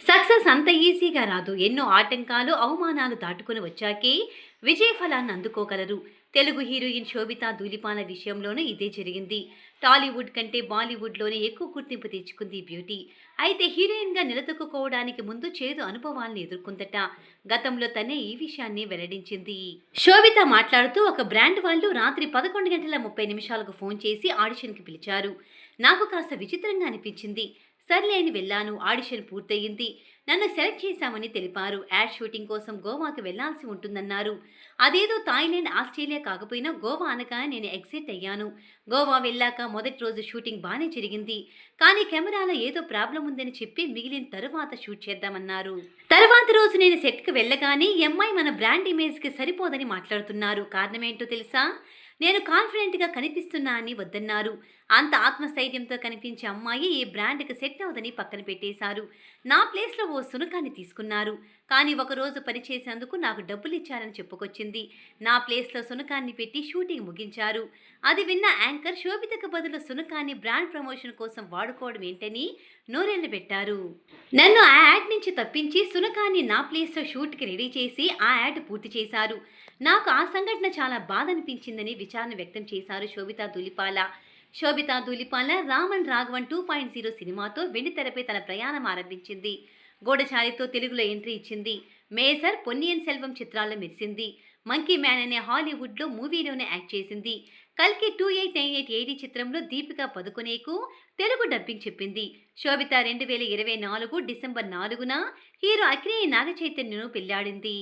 Success అంత ఈజీగా రాదు. ఎన్నో ఆటంకాలు అవమానాలు దాటుకుని వచ్చాకే విజయ ఫలాన్ని అందుకోగలరు. తెలుగు హీరోయిన్ శోభిత దూలిపాల విషయంలోనూ ఇదే జరిగింది. టాలీవుడ్ కంటే బాలీవుడ్లోనే ఎక్కువ గుర్తింపు తెచ్చుకుంది బ్యూటీ. అయితే హీరోయిన్గా నిలదొక్కుకోవడానికి ముందు చేదు అనుభవాలను ఎదుర్కొందట. గతంలో తనే ఈ విషయాన్ని వెల్లడించింది. శోభిత మాట్లాడుతూ ఒక బ్రాండ్ వాళ్ళు రాత్రి పదకొండు గంటల ముప్పై నిమిషాలకు ఫోన్ చేసి ఆడిషన్కి పిలిచారు. నాకు కాస్త విచిత్రంగా అనిపించింది. సర్లే అని వెళ్ళాను. ఆడిషన్ పూర్తయింది. నన్ను సెలెక్ట్ చేశామని తెలిపారు. యాడ్ షూటింగ్ కోసం గోవాకి వెళ్ళాల్సి ఉంటుందన్నారు. అదేదో థాయిలాండ్ ఆస్ట్రేలియా కాకపోయినా గోవా అనగా నేను ఎగ్జిట్ అయ్యాను. గోవా వెళ్ళాక మొదటి రోజు షూటింగ్ బాగానే జరిగింది. కానీ కెమెరాలో ఏదో ప్రాబ్లం ఉందని చెప్పి మిగిలిన తరువాత షూట్ చేద్దామన్నారు. తర్వాత రోజు నేను సెట్కి వెళ్ళగానే ఎంఐ మన బ్రాండ్ ఇమేజ్కి సరిపోదని మాట్లాడుతున్నారు. కారణం ఏంటో తెలుసా? నేను కాన్ఫిడెంట్గా కనిపిస్తున్నా అని వద్దన్నారు. అంత ఆత్మస్థైర్యంతో కనిపించే అమ్మాయి ఈ బ్రాండ్కి సెట్ అవదని పక్కన పెట్టేశారు. నా ప్లేస్లో ఓ సునకాన్ని తీసుకున్నారు. కానీ ఒకరోజు పనిచేసేందుకు నాకు డబ్బులు ఇచ్చారని చెప్పుకొచ్చింది. నా ప్లేస్లో సునకాన్ని పెట్టి షూటింగ్ ముగించారు. అది విన్న యాంకర్ శోభితకు బదులు సునకాన్ని బ్రాండ్ ప్రమోషన్ కోసం వాడుకోవడం ఏంటని నోరెళ్ళు పెట్టారు. నన్ను ఆ యాడ్ నుంచి తప్పించి సునకాన్ని నా ప్లేస్లో షూట్కి రెడీ చేసి ఆ యాడ్ పూర్తి చేశారు. నాకు ఆ సంఘటన చాలా బాధ అనిపించిందని విచారణ వ్యక్తం చేశారు Sobhita Dhulipala. Sobhita Dhulipala Raman Raghavan two point zero సినిమాతో వెండితెరపై తన ప్రయాణం ఆరంభించింది. గోడచారితో తెలుగులో ఎంట్రీ ఇచ్చింది. మేజర్ పొన్నియన్ సెల్వం చిత్రాల్లో మెరిసింది. మంకీ మ్యాన్ అనే హాలీవుడ్లో మూవీలోనే యాక్ట్ చేసింది. కల్కి two eight nine eight AD చిత్రంలో దీపిక పదుకునేకు తెలుగు డబ్బింగ్ చెప్పింది. శోభిత రెండు వేల ఇరవై నాలుగు డిసెంబర్ నాలుగున హీరో అక్కినేని నాగచైతన్యను పెళ్ళాడింది.